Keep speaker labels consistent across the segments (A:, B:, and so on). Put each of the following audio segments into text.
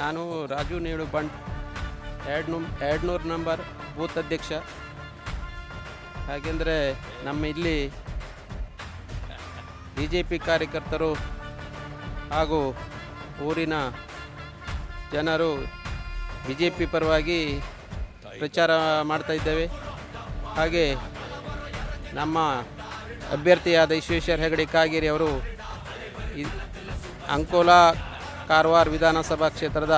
A: ನಾನು ರಾಜು ನೇಳು ಬಂಟ್, ಎರಡು ನೂ ಎರಡುನೂರು ನಂಬರ್ ಬೂತ್ ಅಧ್ಯಕ್ಷ. ಹಾಗೆಂದರೆ ನಮ್ಮ ಇಲ್ಲಿ ಬಿ ಜೆ ಪಿ ಕಾರ್ಯಕರ್ತರು ಹಾಗೂ ಊರಿನ ಜನರು ಬಿ ಜೆ ಪಿ ಪರವಾಗಿ ಪ್ರಚಾರ ಮಾಡ್ತಾ ಇದ್ದೇವೆ. ಹಾಗೆ ನಮ್ಮ ಅಭ್ಯರ್ಥಿಯಾದ ವಿಶ್ವೇಶ್ವರ ಹೆಗಡೆ ಕಾಗೇರಿ ಅವರು ಅಂಕೋಲಾ ಕಾರವಾರ ವಿಧಾನಸಭಾ ಕ್ಷೇತ್ರದ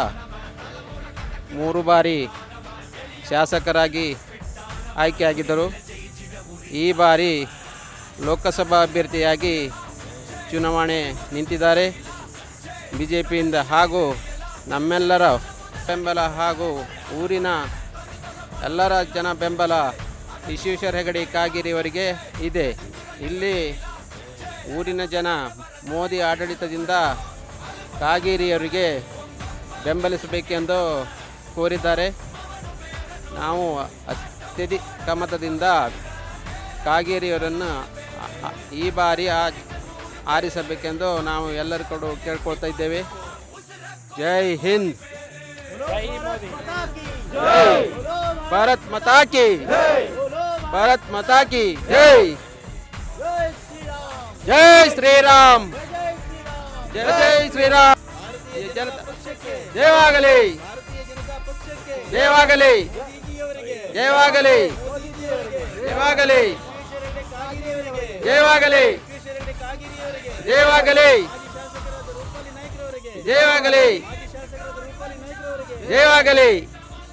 A: ಮೂರು ಬಾರಿ ಶಾಸಕರಾಗಿ ಆಯ್ಕೆಯಾಗಿದ್ದರು. ಈ ಬಾರಿ ಲೋಕಸಭಾ ಅಭ್ಯರ್ಥಿಯಾಗಿ ಚುನಾವಣೆ ನಿಂತಿದ್ದಾರೆ. ಬಿ ಜೆ ಪಿಯಿಂದ ಹಾಗೂ ನಮ್ಮೆಲ್ಲರ ಬೆಂಬಲ ಹಾಗೂ ಊರಿನ ಎಲ್ಲರ ಜನ ಬೆಂಬಲ ವಿಶ್ವೇಶ್ವರ ಹೆಗಡೆ ಕಾಗಿರಿಯವರಿಗೆ ಇದೆ. ಇಲ್ಲಿ ಊರಿನ ಜನ ಮೋದಿ ಆಡಳಿತದಿಂದ ಕಾಗೇರಿಯವರಿಗೆ ಬೆಂಬಲಿಸಬೇಕೆಂದು ಕೋರಿದ್ದಾರೆ. ನಾವು ಅತ್ಯಧಿಕ ಮತದಿಂದ ಕಾಗೇರಿಯವರನ್ನು ಈ ಬಾರಿ ಆ ಆರಿಸಬೇಕೆಂದು ನಾವು ಎಲ್ಲರೂ ಕೂಡ ಕೇಳ್ಕೊಳ್ತಾ ಇದ್ದೇವೆ. ಜೈ ಹಿಂದ್. ಭಾರತ್ ಮತಾಕಿ ಭಾರತ್ ಮತಾಕಿ ಜೈ. ಜೈ ಶ್ರೀರಾಮ್. ಜೈ ಜೈ ಶ್ರೀರಾಮ್. ಈ ಜನತ ಜಯವಾಗಲಿ. ಜಯವಾಗಲಿ. ಜಯವಾಗಲಿ. ಜಯವಾಗಲಿ. ಜಯವಾಗಲಿ. ಜಯವಾಗಲಿ.